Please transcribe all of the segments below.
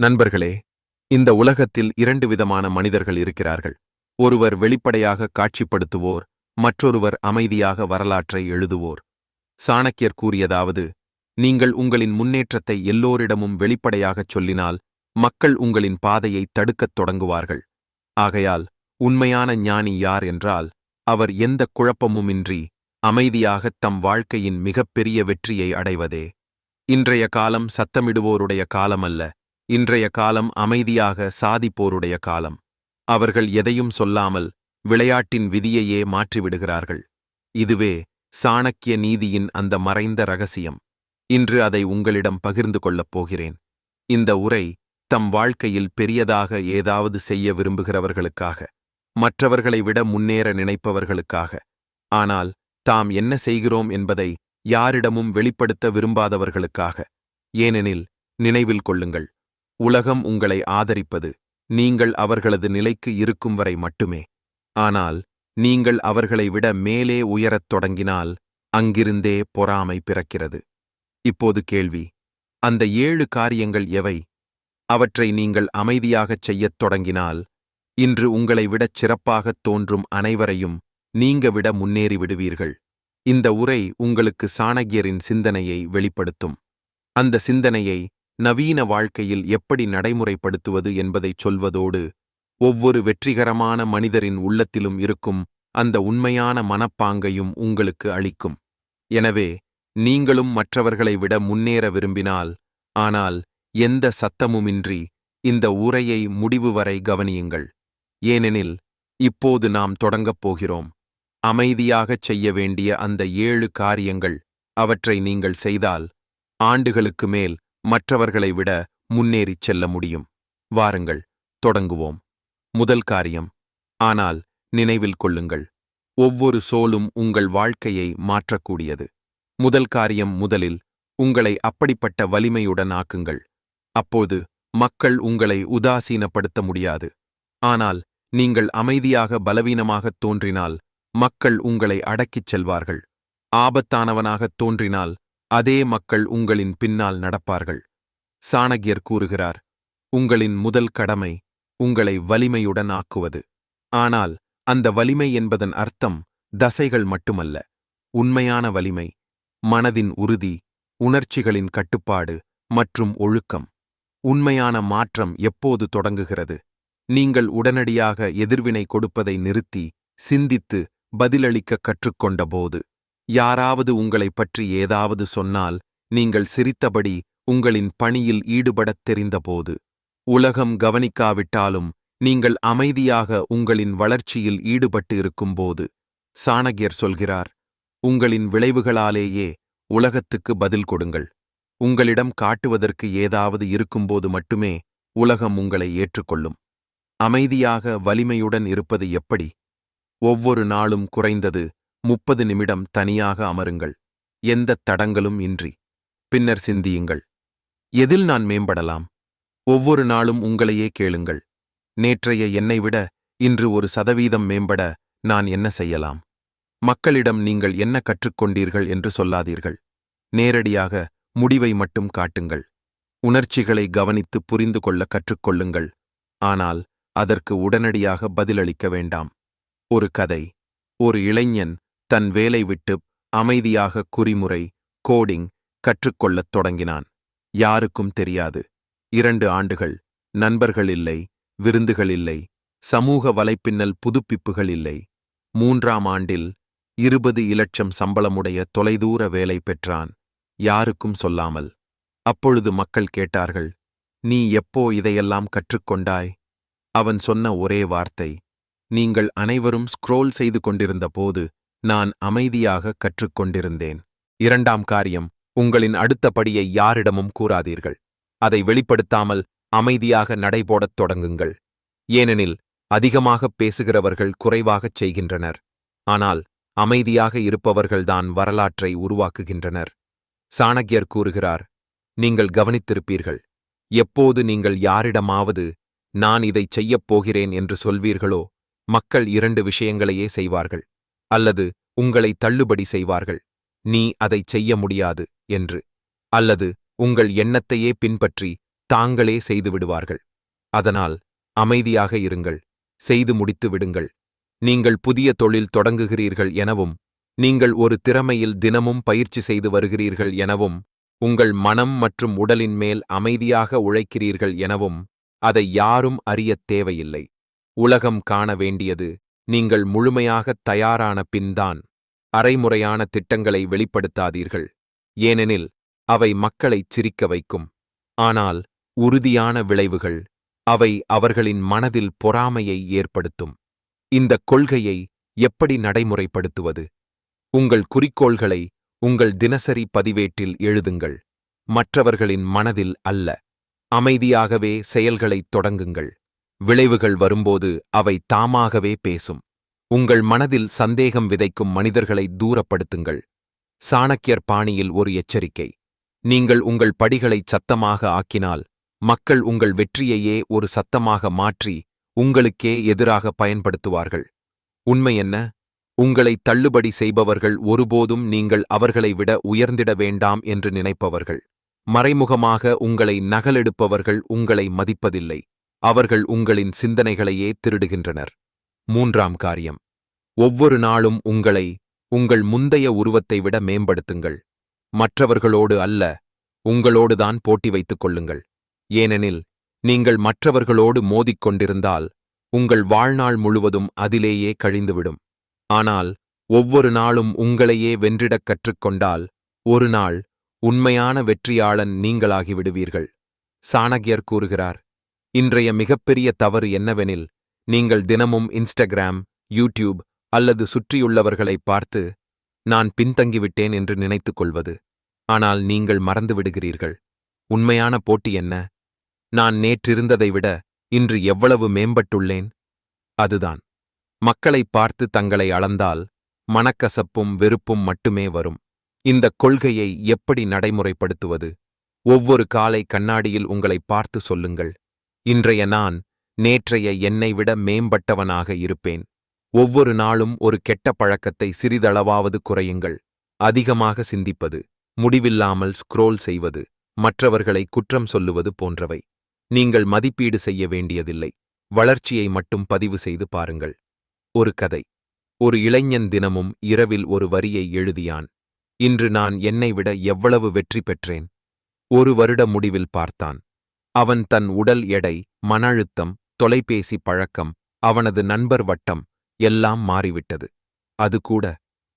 நண்பர்களே இந்த உலகத்தில் இரண்டு விதமான மனிதர்கள் இருக்கிறார்கள். ஒருவர் வெளிப்படையாக காட்சிப்படுத்துவோர் மற்றொருவர் அமைதியாக வரலாற்றை எழுதுவோர். சாணக்கியர் கூறியதாவது நீங்கள் உங்களின் முன்னேற்றத்தை எல்லோரிடமும் வெளிப்படையாகச் சொல்லினால் மக்கள் உங்களின் பாதையை தடுக்கத் தொடங்குவார்கள். ஆகையால் உண்மையான ஞானி யார் என்றால் அவர் எந்த குழப்பமுமின்றி அமைதியாகத் தம் வாழ்க்கையின் மிகப்பெரிய வெற்றியை அடைவதே. இன்றைய காலம் சத்தமிடுவோருடைய காலமல்ல இன்றைய காலம் அமைதியாக சாதிப்போருடைய காலம். அவர்கள் எதையும் சொல்லாமல் விளையாட்டின் விதியையே மாற்றிவிடுகிறார்கள். இதுவே சாணக்கிய நீதியின் அந்த மறைந்த ரகசியம். இன்று அதை உங்களிடம் பகிர்ந்து கொள்ளப் போகிறேன். இந்த உரை தம் வாழ்க்கையில் பெரியதாக ஏதாவது செய்ய விரும்புகிறவர்களுக்காக மற்றவர்களை விட முன்னேற நினைப்பவர்களுக்காக. ஆனால் தாம் என்ன செய்கிறோம் என்பதை யாரிடமும் வெளிப்படுத்த விரும்பாதவர்களுக்காக. ஏனெனில் நினைவில் கொள்ளுங்கள். உலகம் உங்களை ஆதரிப்பது நீங்கள் அவர்களது நிலைக்கு இருக்கும் வரை மட்டுமே. ஆனால் நீங்கள் அவர்களை விட மேலே உயரத் தொடங்கினால் அங்கிருந்தே பொறாமை பிறக்கிறது. இப்போது கேள்வி அந்த ஏழு காரியங்கள் எவை? அவற்றை நீங்கள் அமைதியாகச் செய்யத் தொடங்கினால் இன்று உங்களை விடச் சிறப்பாகத் தோன்றும் அனைவரையும் நீங்க விட முன்னேறி விடுவீர்கள். இந்த உரை உங்களுக்கு சாணக்கியரின் சிந்தனையை வெளிப்படுத்தும். அந்த சிந்தனையை நவீன வாழ்க்கையில் எப்படி நடைமுறைப்படுத்துவது என்பதைச் சொல்வதோடு ஒவ்வொரு வெற்றிகரமான மனிதரின் உள்ளத்திலும் இருக்கும் அந்த உண்மையான மனப்பாங்கையும் உங்களுக்கு அளிக்கும். எனவே நீங்களும் மற்றவர்களை விட முன்னேற விரும்பினால் ஆனால் எந்த சத்தமுமின்றி இந்த உரையை முடிவு வரை கவனியுங்கள். ஏனெனில் இப்போது நாம் தொடங்கப் போகிறோம். அமைதியாகச் செய்ய வேண்டிய அந்த ஏழு காரியங்கள் அவற்றை நீங்கள் செய்தால் ஆண்டுகளுக்கு மேல் மற்றவர்களை விட முன்னேறிச் செல்ல முடியும். வாருங்கள் தொடங்குவோம். முதல் காரியம் ஆனால் நினைவில் கொள்ளுங்கள். ஒவ்வொரு சோலும் உங்கள் வாழ்க்கையை மாற்றக்கூடியது. முதல் காரியம் முதலில் உங்களை அப்படிப்பட்ட வலிமையுடன் ஆக்குங்கள். அப்போது மக்கள் உங்களை உதாசீனப்படுத்த முடியாது. ஆனால் நீங்கள் அமைதியாக பலவீனமாகத் தோன்றினால் மக்கள் உங்களை அடக்கிச் செல்வார்கள். ஆபத்தானவனாகத் தோன்றினால் அதே மக்கள் உங்களின் பின்னால் நடப்பார்கள். சாணகியர் கூறுகிறார் உங்களின் முதல் கடமை உங்களை வலிமையுடன் ஆக்குவது. ஆனால் அந்த வலிமை என்பதன் அர்த்தம் தசைகள் மட்டுமல்ல. உண்மையான வலிமை மனதின் உறுதி உணர்ச்சிகளின் கட்டுப்பாடு மற்றும் ஒழுக்கம். உண்மையான மாற்றம் எப்போது தொடங்குகிறது? நீங்கள் உடனடியாக எதிர்வினை கொடுப்பதை நிறுத்தி சிந்தித்து பதிலளிக்க கற்றுக்கொண்டபோது. யாராவது உங்களைப் பற்றி ஏதாவது சொன்னால் நீங்கள் சிரித்தபடி உங்களின் பணியில் ஈடுபடத் தெரிந்தபோது. உலகம் கவனிக்காவிட்டாலும் நீங்கள் அமைதியாக உங்களின் வளர்ச்சியில் ஈடுபட்டு இருக்கும்போது சாணகியர் சொல்கிறார் உங்களின் விளைவுகளாலேயே உலகத்துக்கு பதில் கொடுங்கள். உங்களிடம் காட்டுவதற்கு ஏதாவது இருக்கும்போது மட்டுமே உலகம் உங்களை ஏற்றுக்கொள்ளும். அமைதியாக வலிமையுடன் இருப்பது எப்படி? ஒவ்வொரு நாளும் குறைந்தது முப்பது நிமிடம் தனியாக அமருங்கள். எந்தத் தடங்களும் இன்றி. பின்னர் சிந்தியுங்கள். எதில் நான் மேம்படலாம்? ஒவ்வொரு நாளும் உங்களையே கேளுங்கள். நேற்றைய என்னை விட இன்று ஒரு சதவீதம் மேம்பட நான் என்ன செய்யலாம்? மக்களிடம் நீங்கள் என்ன கற்றுக்கொண்டீர்கள் என்று சொல்லாதீர்கள். நேரடியாக முடிவை மட்டும் காட்டுங்கள். உணர்ச்சிகளை கவனித்து புரிந்து கொள்ள கற்றுக்கொள்ளுங்கள் ஆனால் அதற்கு உடனடியாக பதிலளிக்க வேண்டாம். ஒரு கதை. ஒரு இளைஞன் தன் வேலை விட்டு அமைதியாக குறிமுறை கோடிங் கற்றுக்கொள்ளத் தொடங்கினான். யாருக்கும் தெரியாது. இரண்டு ஆண்டுகள் நண்பர்கள் இல்லை விருந்துகள் இல்லை சமூக வலைப்பின்னல் புதுப்பிப்புகள் இல்லை. மூன்றாம் ஆண்டில் இருபது இலட்சம் சம்பளமுடைய தொலைதூர வேலை பெற்றான். யாருக்கும் சொல்லாமல். அப்பொழுது மக்கள் கேட்டார்கள் நீ எப்போ இதையெல்லாம் கற்றுக்கொண்டாய்? அவன் சொன்ன ஒரே வார்த்தை நீங்கள் அனைவரும் ஸ்க்ரோல் செய்து கொண்டிருந்த போது நான் அமைதியாக கற்றுக்கொண்டிருந்தேன். இரண்டாம் காரியம் உங்களின் அடுத்த படியை யாரிடமும் கூறாதீர்கள். அதை வெளிப்படுத்தாமல் அமைதியாக நடைபோடத் தொடங்குங்கள். ஏனெனில் அதிகமாகப் பேசுகிறவர்கள் குறைவாகச் செய்கின்றனர். ஆனால் அமைதியாக இருப்பவர்கள்தான் வரலாற்றை உருவாக்குகின்றனர். சாணக்கியர் கூறுகிறார் நீங்கள் கவனித்திருப்பீர்கள். எப்போது நீங்கள் யாரிடமாவது நான் இதைச் செய்யப் போகிறேன் என்று சொல்வீர்களோ மக்கள் இரண்டு விஷயங்களையே செய்வார்கள். அல்லது உங்களை தள்ளுபடி செய்வார்கள். நீ அதைச் செய்ய முடியாது என்று. அல்லது உங்கள் எண்ணத்தையே பின்பற்றி தாங்களே செய்து விடுவார்கள். அதனால் அமைதியாக இருங்கள். செய்து முடித்து விடுங்கள். நீங்கள் புதிய தொழில் தொடங்குகிறீர்கள் எனவும் நீங்கள் ஒரு திறமையில் தினமும் பயிற்சி செய்து வருகிறீர்கள் எனவும் உங்கள் மனம் மற்றும் உடலின் மேல் அமைதியாக உழைக்கிறீர்கள் எனவும் அதை யாரும் அறியத் தேவையில்லை. உலகம் காண வேண்டியது நீங்கள் முழுமையாகத் தயாரான பின்தான் அரைமுறையான திட்டங்களை வெளிப்படுத்தாதீர்கள். ஏனெனில் அவை மக்களைச் சிரிக்க வைக்கும். ஆனால் உறுதியான விளைவுகள் அவை அவர்களின் மனதில் பொறாமையை ஏற்படுத்தும். இந்த கொள்கையை எப்படி நடைமுறைப்படுத்துவது? உங்கள் குறிக்கோள்களை உங்கள் தினசரி பதிவேட்டில் எழுதுங்கள். மற்றவர்களின் மனதில் அல்ல. அமைதியாகவே செயல்களைத் தொடங்குங்கள். விளைவுகள் வரும்போது அவை தாமாகவே பேசும். உங்கள் மனதில் சந்தேகம் விதைக்கும் மனிதர்களை தூரப்படுத்துங்கள். சாணக்கியர் பாணியில் ஒரு எச்சரிக்கை. நீங்கள் உங்கள் படிகளை சத்தமாக ஆக்கினால் மக்கள் உங்கள் வெற்றியையே ஒரு சத்தமாக மாற்றி உங்களுக்கே எதிராக பயன்படுத்துவார்கள். உண்மை என்ன? உங்களை தள்ளுபடி செய்பவர்கள் ஒருபோதும் நீங்கள் அவர்களை விட உயர்ந்திட வேண்டாம் என்று நினைப்பவர்கள். மறைமுகமாக உங்களை நகலெடுப்பவர்கள் உங்களை மதிப்பதில்லை. அவர்கள் உங்களின் சிந்தனைகளையே திருடுகின்றனர். மூன்றாம் காரியம். ஒவ்வொரு நாளும் உங்களை உங்கள் முந்தைய உருவத்தை விட மேம்படுத்துங்கள். மற்றவர்களோடு அல்ல உங்களோடுதான் போட்டி வைத்துக் கொள்ளுங்கள். ஏனெனில் நீங்கள் மற்றவர்களோடு மோதிக் கொண்டிருந்தால் உங்கள் வாழ்நாள் முழுவதும் அதிலேயே கழிந்துவிடும். ஆனால் ஒவ்வொரு நாளும் உங்களையே வென்றிடக் கற்றுக்கொண்டால் ஒரு நாள் உண்மையான வெற்றியாளன் நீங்களாகிவிடுவீர்கள் சாணகியர் சாணக்கியர் கூறுகிறார் இன்றைய மிகப்பெரிய தவறு என்னவெனில் நீங்கள் தினமும் இன்ஸ்டாகிராம் யூடியூப் அல்லது சுற்றியுள்ளவர்களை பார்த்து நான் பின்தங்கிவிட்டேன் என்று நினைத்துக் கொள்வது. ஆனால் நீங்கள் மறந்துவிடுகிறீர்கள் உண்மையான போட்டி என்ன? நான் நேற்றிருந்ததை விட இன்று எவ்வளவு மேம்பட்டுள்ளேன்? அதுதான். மக்களைப் பார்த்து தங்களை அளந்தால் மனக்கசப்பும் வெறுப்பும் மட்டுமே வரும். இந்த கொள்கையை எப்படி நடைமுறைப்படுத்துவது? ஒவ்வொரு காலை கண்ணாடியில் உங்களை பார்த்து சொல்லுங்கள். இன்றைய நான் நேற்றைய என்னை விட மேம்பட்டவனாக இருப்பேன். ஒவ்வொரு நாளும் ஒரு கெட்ட பழக்கத்தை சிறிதளவாவது குறையுங்கள். அதிகமாக சிந்திப்பது முடிவில்லாமல் ஸ்க்ரோல் செய்வது மற்றவர்களை குற்றம் சொல்லுவது போன்றவை. நீங்கள் மதிப்பீடு செய்ய வேண்டியதில்லை. வளர்ச்சியை மட்டும் பதிவு செய்து பாருங்கள். ஒரு கதை. ஒரு இளைஞன் தினமும் இரவில் ஒரு வரியை எழுதியான். இன்று நான் என்னை விட எவ்வளவு வெற்றி பெற்றேன்? ஒரு வருட முடிவில் பார்த்தான். அவன் தன் உடல் எடை மன அழுத்தம் தொலைபேசி பழக்கம் அவனது நண்பர் வட்டம் எல்லாம் மாறிவிட்டது. அது கூட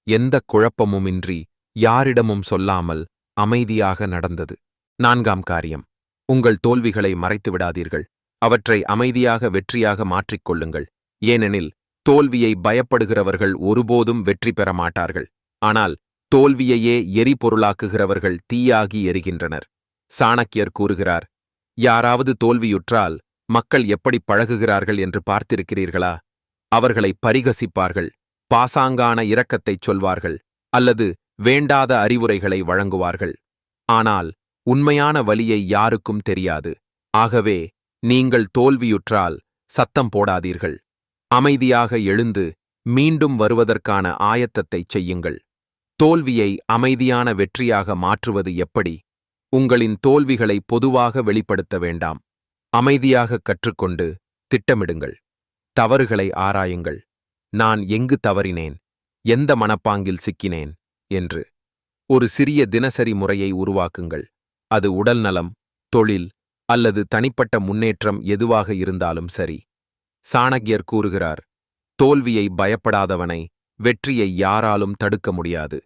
எந்த குழப்பமுமின்றி யாரிடமும் சொல்லாமல் அமைதியாக நடந்தது. நான்காம் காரியம். உங்கள் தோல்விகளை மறைத்து விடாதீர்கள் அவற்றை அமைதியாக வெற்றியாக மாற்றிக்கொள்ளுங்கள் ஏனெனில் தோல்வியை பயப்படுகிறவர்கள் ஒருபோதும் வெற்றி பெற மாட்டார்கள். ஆனால் தோல்வியையே எரிபொருளாக்குகிறவர்கள் தீயாகி எரிகின்றனர். சாணக்கியர் கூறுகிறார் யாராவது தோல்வியுற்றால் மக்கள் எப்படி பழகுகிறார்கள் என்று பார்த்திருக்கிறீர்களா? அவர்களை பரிகசிப்பார்கள் பாசாங்கான இரக்கத்தைச் சொல்வார்கள் அல்லது வேண்டாத அறிவுரைகளை வழங்குவார்கள். ஆனால் உண்மையான வலியை யாருக்கும் தெரியாது. ஆகவே நீங்கள் தோல்வியுற்றால் சத்தம் போடாதீர்கள். அமைதியாக எழுந்து மீண்டும் வருவதற்கான ஆயத்தத்தைச் செய்யுங்கள். தோல்வியை அமைதியான வெற்றியாக மாற்றுவது எப்படி? உங்களின் தோல்விகளை பொதுவாக வெளிப்படுத்த வேண்டாம். அமைதியாக கற்றுக்கொண்டு திட்டமிடுங்கள். தவறுகளை ஆராயுங்கள். நான் எங்கு தவறினேன்? எந்த மனப்பாங்கில் சிக்கினேன்? என்று. ஒரு சிறிய தினசரி முறையை உருவாக்குங்கள். அது உடல்நலம் தொழில் அல்லது தனிப்பட்ட முன்னேற்றம் எதுவாக இருந்தாலும் சரி. சாணக்கியர் கூறுகிறார் தோல்வியை பயப்படாதவனை வெற்றியை யாராலும் தடுக்க முடியாது.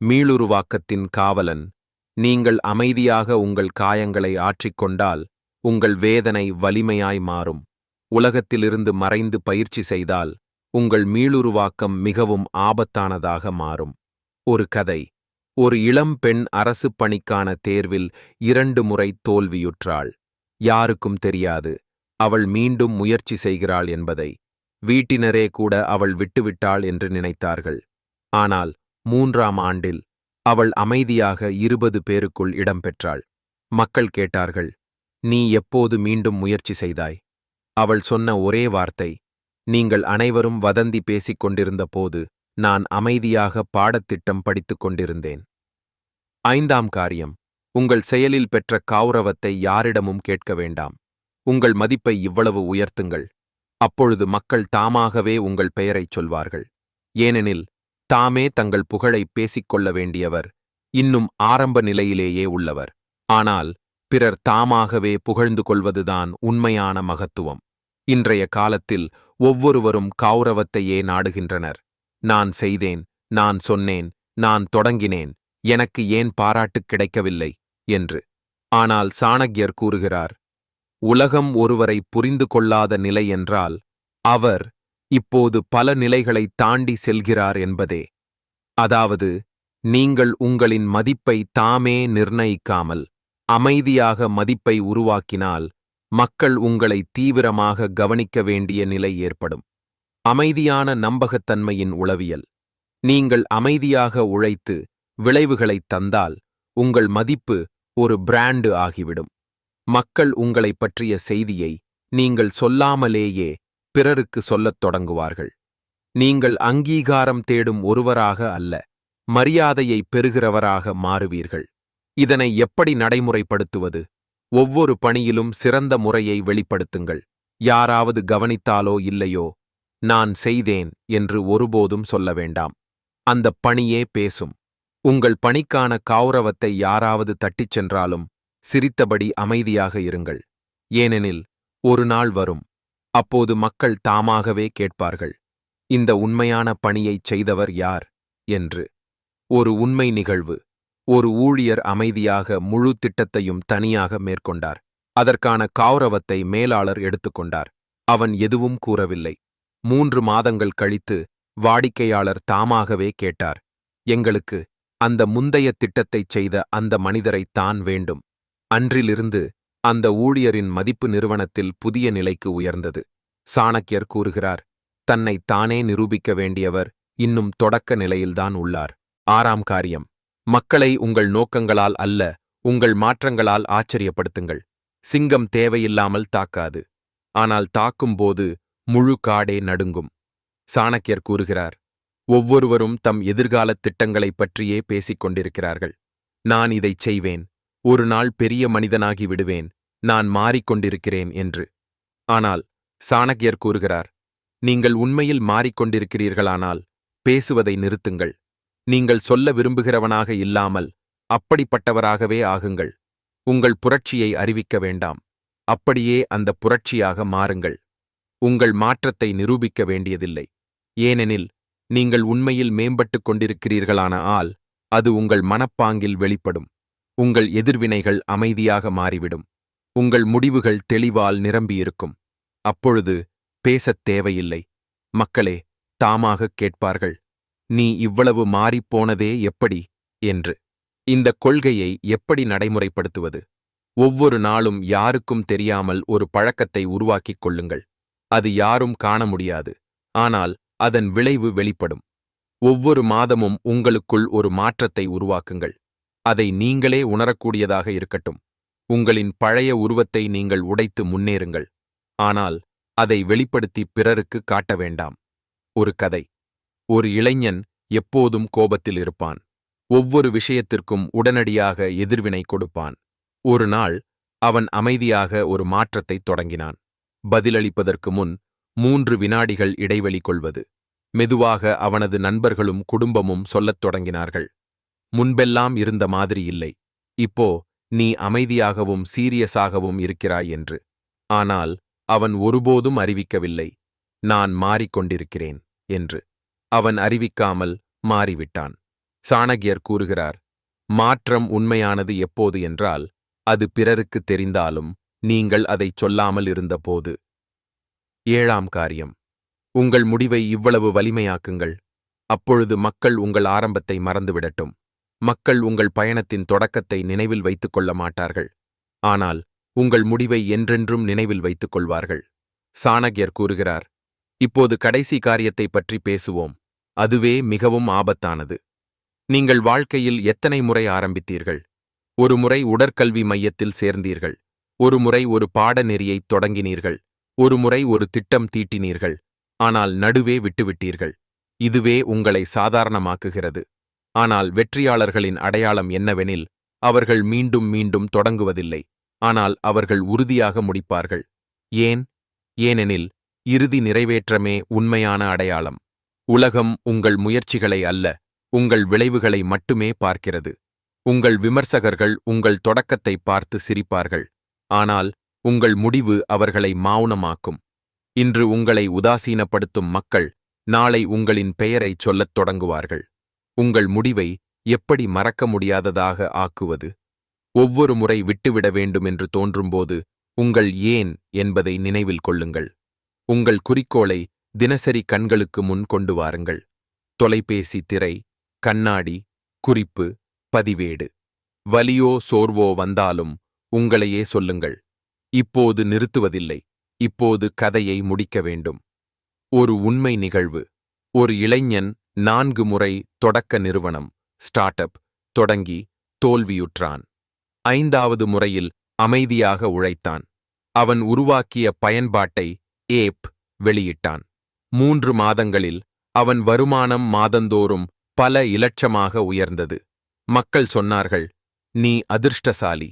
மீளுருவாக்கத்தின் காவலன் நீங்கள் அமைதியாக உங்கள் காயங்களை ஆற்றிக்கொண்டால் உங்கள் வேதனை வலிமையாய் மாறும். உலகத்திலிருந்து மறைந்து பயிற்சி செய்தால் உங்கள் மீளுருவாக்கம் மிகவும் ஆபத்தானதாக மாறும். ஒரு கதை. ஒரு இளம் பெண் அரசு பணிக்கான தேர்வில் இரண்டு முறை தோல்வியுற்றாள். யாருக்கும் தெரியாது. அவள் மீண்டும் முயற்சி செய்கிறாள் என்பதை. வீட்டினரே கூட அவள் விட்டுவிட்டாள் என்று நினைத்தார்கள். ஆனால் மூன்றாம் ஆண்டில் அவள் அமைதியாக இருபது பேருக்குள் இடம்பெற்றாள் மக்கள் கேட்டார்கள் நீ எப்போது மீண்டும் முயற்சி செய்தாய்? அவள் சொன்ன ஒரே வார்த்தை நீங்கள் அனைவரும் வதந்தி பேசிக் கொண்டிருந்த போது நான் அமைதியாக பாடத்திட்டம் படித்துக் கொண்டிருந்தேன். ஐந்தாம் காரியம் உங்கள் செயலில் பெற்ற கௌரவத்தை யாரிடமும் கேட்க வேண்டாம். உங்கள் மதிப்பை இவ்வளவு உயர்த்துங்கள். அப்பொழுது மக்கள் தாமாகவே உங்கள் பெயரைச் சொல்வார்கள். ஏனெனில் தாமே தங்கள் புகழை பேசிக்கொள்ள வேண்டியவர் இன்னும் ஆரம்ப நிலையிலேயே உள்ளவர். ஆனால் பிறர் தாமாகவே புகழ்ந்து கொள்வதுதான் உண்மையான மகத்துவம். இன்றைய காலத்தில் ஒவ்வொருவரும் கௌரவத்தையே நாடுகின்றனர். நான் செய்தேன் நான் சொன்னேன் நான் தொடங்கினேன் எனக்கு ஏன் பாராட்டு கிடைக்கவில்லை? என்று. ஆனால் சாணக்யர் கூறுகிறார் உலகம் ஒருவரை புரிந்து கொள்ளாத நிலை என்றால் அவர் இப்போது பல நிலைகளை தாண்டி செல்கிறார் என்பதே. அதாவது நீங்கள் உங்களின் மதிப்பை தாமே நிர்ணயிக்காமல் அமைதியாக மதிப்பை உருவாக்கினால் மக்கள் உங்களை தீவிரமாக கவனிக்க வேண்டிய நிலை ஏற்படும். அமைதியான நம்பகத்தன்மையின் உளவியல். நீங்கள் அமைதியாக உழைத்து விளைவுகளைத் தந்தால் உங்கள் மதிப்பு ஒரு பிராண்டு ஆகிவிடும். மக்கள் உங்களைப் பற்றிய செய்தியை நீங்கள் சொல்லாமலேயே பிறருக்கு சொல்லத் தொடங்குவார்கள். நீங்கள் அங்கீகாரம் தேடும் ஒருவராக அல்ல மரியாதையை பெறுகிறவராக மாறுவீர்கள். இதனை எப்படி நடைமுறைப்படுத்துவது? ஒவ்வொரு பணியிலும் சிறந்த முறையை வெளிப்படுத்துங்கள். யாராவது கவனித்தாலோ இல்லையோ நான் செய்தேன் என்று ஒருபோதும் சொல்ல வேண்டாம். அந்தப் பணியே பேசும். உங்கள் பணிக்கான கௌரவத்தை யாராவது தட்டிச் சென்றாலும் சிரித்தபடி அமைதியாக இருங்கள். ஏனெனில் ஒரு நாள் வரும். அப்போது மக்கள் தாமாகவே கேட்பார்கள் இந்த உண்மையான பணியைச் செய்தவர் யார்? என்று. ஒரு உண்மை நிகழ்வு ஒரு ஊழியர் அமைதியாக முழு திட்டத்தையும் தனியாக மேற்கொண்டார் அதற்கான கௌரவத்தை மேலாளர் எடுத்துக்கொண்டார் அவன் எதுவும் கூறவில்லை. மூன்று மாதங்கள் கழித்து வாடிக்கையாளர் தாமாகவே கேட்டார் எங்களுக்கு அந்த முந்தைய திட்டத்தைச் செய்த அந்த மனிதரைத் தான் வேண்டும் அன்றிலிருந்து அந்த ஊழியரின் மதிப்பு நிறுவனத்தில் புதிய நிலைக்கு உயர்ந்தது. சாணக்கியர் கூறுகிறார் தன்னை தானே நிரூபிக்க வேண்டியவர் இன்னும் தொடக்க நிலையில்தான் உள்ளார். ஆறாம் காரியம் மக்களை உங்கள் நோக்கங்களால் அல்ல உங்கள் மாற்றங்களால் ஆச்சரியப்படுத்துங்கள். சிங்கம் தேவையில்லாமல் தாக்காது. ஆனால் தாக்கும்போது முழு காடே நடுங்கும். சாணக்கியர் கூறுகிறார் ஒவ்வொருவரும் தம் எதிர்காலத் திட்டங்களைப் பற்றியே பேசிக் கொண்டிருக்கிறார்கள். நான் இதைச் செய்வேன். ஒரு நாள் பெரிய மனிதனாகி விடுவேன் நான் மாறிக்கொண்டிருக்கிறேன் என்று. ஆனால் சாணக்கியர் கூறுகிறார் நீங்கள் உண்மையில் மாறிக்கொண்டிருக்கிறீர்களானால் பேசுவதை நிறுத்துங்கள். நீங்கள் சொல்ல விரும்புகிறவனாக இல்லாமல் அப்படிப்பட்டவராகவே ஆகுங்கள். உங்கள் புரட்சியை அறிவிக்க வேண்டாம். அப்படியே அந்த புரட்சியாக மாறுங்கள். உங்கள் மாற்றத்தை நிரூபிக்க வேண்டியதில்லை. ஏனெனில் நீங்கள் உண்மையில் மேம்பட்டுக் கொண்டிருக்கிறீர்களான ஆள் அது உங்கள் மனப்பாங்கில் வெளிப்படும். உங்கள் எதிர்வினைகள் அமைதியாக மாறிவிடும். உங்கள் முடிவுகள் தெளிவால் நிரம்பியிருக்கும். அப்பொழுது பேசத் தேவையில்லை. மக்களே தாமாகக் கேட்பார்கள் நீ இவ்வளவு மாறிப்போனதே எப்படி? என்று. இந்த கொள்கையை எப்படி நடைமுறைப்படுத்துவது? ஒவ்வொரு நாளும் யாருக்கும் தெரியாமல் ஒரு பழக்கத்தை உருவாக்கிக் கொள்ளுங்கள். அது யாரும் காண முடியாது. ஆனால் அதன் விளைவு வெளிப்படும். ஒவ்வொரு மாதமும் உங்களுக்குள் ஒரு மாற்றத்தை உருவாக்குங்கள். அதை நீங்களே உணரக்கூடியதாக இருக்கட்டும். உங்களின் பழைய உருவத்தை நீங்கள் உடைத்து முன்னேறுங்கள். ஆனால் அதை வெளிப்படுத்தி பிறருக்கு காட்ட வேண்டாம். ஒரு கதை. ஒரு இளைஞன் எப்போதும் கோபத்தில் இருப்பான். ஒவ்வொரு விஷயத்திற்கும் உடனடியாக எதிர்வினை கொடுப்பான். ஒரு நாள் அவன் அமைதியாக ஒரு மாற்றத்தைத் தொடங்கினான். பதிலளிப்பதற்கு முன் மூன்று வினாடிகள் இடைவெளி கொள்வது. மெதுவாக அவனது நண்பர்களும் குடும்பமும் சொல்லத் தொடங்கினார்கள். முன்பெல்லாம் இருந்த மாதிரி இல்லை. இப்போ நீ அமைதியாகவும் சீரியஸாகவும் இருக்கிறாய் என்று. ஆனால் அவன் ஒருபோதும் அறிவிக்கவில்லை. நான் மாறிக்கொண்டிருக்கிறேன் என்று. அவன் அறிவிக்காமல் மாறிவிட்டான். சாணகியர் கூறுகிறார் மாற்றம் உண்மையானது எப்போது என்றால் அது பிறருக்கு தெரிந்தாலும் நீங்கள் அதைச் சொல்லாமல் இருந்தபோது. ஏழாம் காரியம் உங்கள் முடிவை இவ்வளவு வலிமையாக்குங்கள். அப்பொழுது மக்கள் உங்கள் ஆரம்பத்தை மறந்துவிடட்டும். மக்கள் உங்கள் பயணத்தின் தொடக்கத்தை நினைவில் வைத்துக் கொள்ள மாட்டார்கள். ஆனால் உங்கள் முடிவை என்றென்றும் நினைவில் வைத்துக் கொள்வார்கள் சாணகியர் கூறுகிறார் இப்போது கடைசி காரியத்தை பற்றி பேசுவோம். அதுவே மிகவும் ஆபத்தானது. நீங்கள் வாழ்க்கையில் எத்தனை முறை ஆரம்பித்தீர்கள்? ஒரு முறை உடற்கல்வி மையத்தில் சேர்ந்தீர்கள். ஒரு முறை ஒரு பாடநெறியைத் தொடங்கினீர்கள். ஒரு முறை ஒரு திட்டம் தீட்டினீர்கள். ஆனால் நடுவே விட்டுவிட்டீர்கள். இதுவே உங்களை சாதாரணமாக்குகிறது. ஆனால் வெற்றியாளர்களின் அடையாளம் என்னவெனில் அவர்கள் மீண்டும் மீண்டும் தொடங்குவதில்லை ஆனால் அவர்கள் உறுதியாக முடிப்பார்கள். ஏன்? ஏனெனில் இறுதி நிறைவேற்றமே உண்மையான அடையாளம். உலகம் உங்கள் முயற்சிகளை அல்ல உங்கள் விளைவுகளை மட்டுமே பார்க்கிறது. உங்கள் விமர்சகர்கள் உங்கள் தொடக்கத்தை பார்த்து சிரிப்பார்கள் ஆனால் உங்கள் முடிவு அவர்களை மௌனமாக்கும். இன்று உங்களை உதாசீனப்படுத்தும் மக்கள் நாளை உங்களின் பெயரைச் சொல்லத் தொடங்குவார்கள். உங்கள் முடிவை எப்படி மறக்க முடியாததாக ஆக்குவது? ஒவ்வொரு முறை விட்டுவிட வேண்டும் என்று தோன்றும்போது உங்கள் ஏன் என்பதை நினைவில் கொள்ளுங்கள். உங்கள் குறிக்கோளை தினசரி கண்களுக்கு முன் கொண்டு வாருங்கள். தொலைபேசி திரை கண்ணாடி குறிப்பு பதிவேடு. வலியோ சோர்வோ வந்தாலும் உங்களையே சொல்லுங்கள். இப்போது நிறுத்துவதில்லை. இப்போது கதையை முடிக்க வேண்டும். ஒரு உண்மை நிகழ்வு. ஒரு இளைஞன் நான்கு முறை தொடக்க நிறுவனம் ஸ்டார்ட் அப் தொடங்கி தோல்வியுற்றான். ஐந்தாவது முறையில் அமைதியாக உழைத்தான். அவன் உருவாக்கிய பயன்பாட்டை ஏப் வெளியிட்டான். மூன்று மாதங்களில் அவன் வருமானம் மாதந்தோறும் பல இலட்சமாக உயர்ந்தது. மக்கள் சொன்னார்கள் நீ அதிர்ஷ்டசாலி.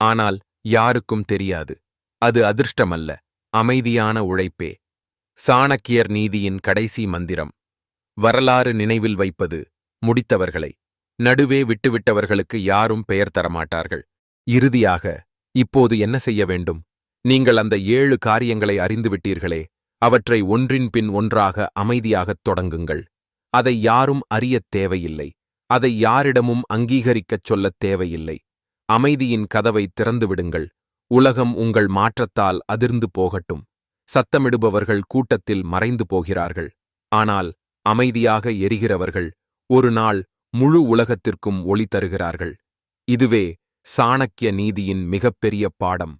ஆனால் யாருக்கும் தெரியாது. அது அதிர்ஷ்டமல்ல. அமைதியான உழைப்பே. சாணக்கியர் நீதியின் கடைசி மந்திரம். வரலாறு நினைவில் வைப்பது முடித்தவர்களை. நடுவே விட்டுவிட்டவர்களுக்கு யாரும் பெயர் தரமாட்டார்கள். இறுதியாக இப்போது என்ன செய்ய வேண்டும்? நீங்கள் அந்த ஏழு காரியங்களை அறிந்துவிட்டீர்களே அவற்றை ஒன்றின் பின் ஒன்றாக அமைதியாகத் தொடங்குங்கள். அதை யாரும் அறியத் தேவையில்லை. அதை யாரிடமும் அங்கீகரிக்கச் சொல்லத் தேவையில்லை. அமைதியின் கதவை திறந்துவிடுங்கள். உலகம் உங்கள் மாற்றத்தால் அதிர்ந்து போகட்டும். சத்தமிடுபவர்கள் கூட்டத்தில் மறைந்து போகிறார்கள். ஆனால் அமைதியாக எரிகிறவர்கள் ஒரு நாள் முழு உலகத்திற்கும் ஒளி தருகிறார்கள். இதுவே சாணக்கிய நீதியின் மிகப்பெரிய பாடம்.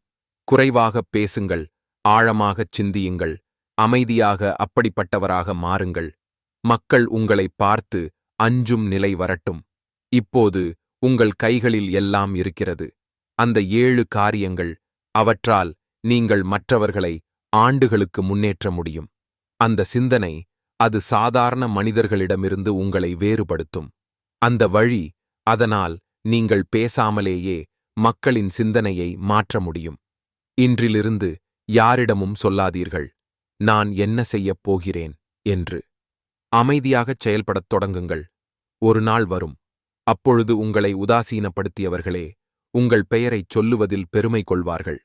குறைவாகப் பேசுங்கள் ஆழமாகச் சிந்தியுங்கள் அமைதியாக அப்படிப்பட்டவராக மாறுங்கள். மக்கள் உங்களை பார்த்து அஞ்சும் நிலை வரட்டும். இப்போது உங்கள் கைகளில் எல்லாம் இருக்கிறது. அந்த ஏழு காரியங்கள் அவற்றால் நீங்கள் மற்றவர்களை ஆண்டுகளுக்கு முன்னேற்ற முடியும். அந்த சிந்தனை அது சாதாரண மனிதர்களிடமிருந்து உங்களை வேறுபடுத்தும். அந்த வழி அதனால் நீங்கள் பேசாமலேயே மக்களின் சிந்தனையை மாற்ற முடியும். இன்றிலிருந்து யாரிடமும் சொல்லாதீர்கள். நான் என்ன செய்யப் போகிறேன் என்று. அமைதியாகச் செயல்படத் தொடங்குங்கள். ஒரு நாள் வரும். அப்பொழுது உங்களை உதாசீனப்படுத்தியவர்களே உங்கள் பெயரைச் சொல்லுவதில் பெருமை கொள்வார்கள்.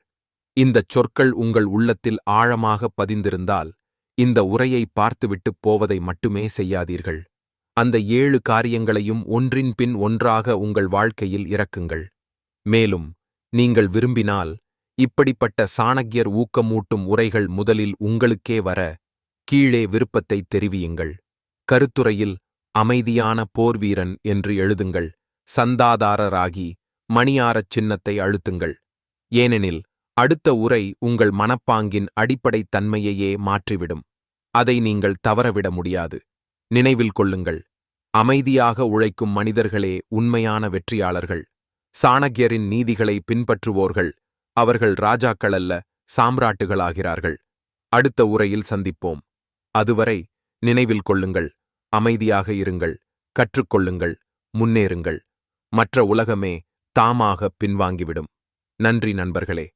இந்தச் சொற்கள் உங்கள் உள்ளத்தில் ஆழமாக பதிந்திருந்தால் இந்த உரையை பார்த்துவிட்டுப் போவதை மட்டுமே செய்யாதீர்கள். அந்த ஏழு காரியங்களையும் ஒன்றின் பின் ஒன்றாக உங்கள் வாழ்க்கையில் இறக்குங்கள். மேலும் நீங்கள் விரும்பினால் இப்படிப்பட்ட சாணக்கியர் ஊக்கமூட்டும் உரைகள் முதலில் உங்களுக்கே வர கீழே விருப்பத்தை தெரிவியுங்கள். கருத்துரையில் அமைதியான போர்வீரன் என்று எழுதுங்கள். சந்தாதாரராகி மணியாரச் சின்னத்தை அழுத்துங்கள். ஏனெனில் அடுத்த உரை உங்கள் மனப்பாங்கின் அடிப்படைத் தன்மையையே மாற்றிவிடும். அதை நீங்கள் தவறவிட முடியாது. நினைவில் கொள்ளுங்கள். அமைதியாக உழைக்கும் மனிதர்களே உண்மையான வெற்றியாளர்கள். சாணக்கியரின் நீதிகளை பின்பற்றுவோர்கள். அவர்கள் ராஜாக்கள் அல்ல சாம்ராட்டுகளாகிறார்கள். அடுத்த உரையில் சந்திப்போம். அதுவரை நினைவில் கொள்ளுங்கள். அமைதியாக இருங்கள். கற்றுக்கொள்ளுங்கள். முன்னேறுங்கள். மற்ற உலகமே தாமாக பின்வாங்கிவிடும். நன்றி நண்பர்களே.